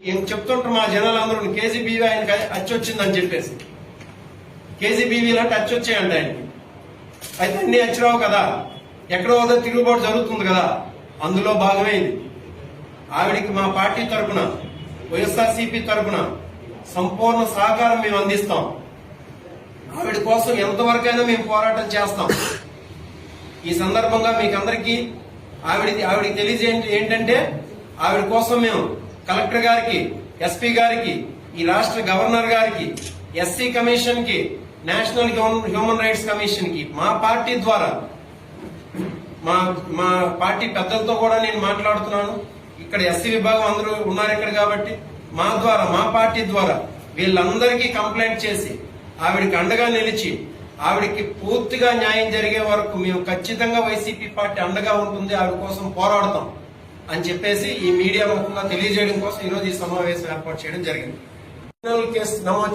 ఏం చెప్తుంటారు మా జనాలందరూ కేజీబీవీ ఆయనకి అచ్చి వచ్చిందని చెప్పేసి. కేజీబీవీలో లాంటి అచ్చొచ్చాయంట ఆయనకి. అయితే అన్ని అచ్చిరావు కదా. ఎక్కడో వద్ద తిరుగుబాటు జరుగుతుంది కదా. అందులో భాగమైంది ఆవిడికి మా పార్టీ తరఫున వైఎస్ఆర్సీపీ తరఫున సంపూర్ణ సహకారం మేము అందిస్తాం. ఆవిడ కోసం ఎంతవరకైనా మేము పోరాటం చేస్తాం. ఈ సందర్భంగా మీకు అందరికీ ఆవిడ ఆవిడకి తెలియజేయండి ఏంటంటే ఆవిడ కోసం మేము కలెక్టర్ గారికి ఎస్పీ గారికి ఈ రాష్ట్ర గవర్నర్ గారికి ఎస్సీ కమిషన్కి నేషనల్ హ్యూమన్- హ్యూమన్ రైట్స్ కమిషన్కి మా పార్టీ ద్వారా మా మా పార్టీ పెద్దలతో కూడా నేను మాట్లాడుతున్నాను. ఇక్కడ ఎస్సీ విభాగం అందరూ ఉన్నారు ఇక్కడ కాబట్టి మా ద్వారా మా పార్టీ ద్వారా వీళ్ళందరికీ కంప్లైంట్ చేసి ఆవిడకి అండగా నిలిచి ఆవిడకి పూర్తిగా న్యాయం జరిగే వరకు మేము ఖచ్చితంగా వైసీపీ పార్టీ అండగా ఉంటుంది ఆవిడ కోసం పోరాడతాం. అని చెప్పేసి ఈ మీడియా ముఖంగా తెలియజేయడం కోసం ఈరోజు ఈ సమావేశం ఏర్పాటు చేయడం జరిగింది. కేసు నమోదు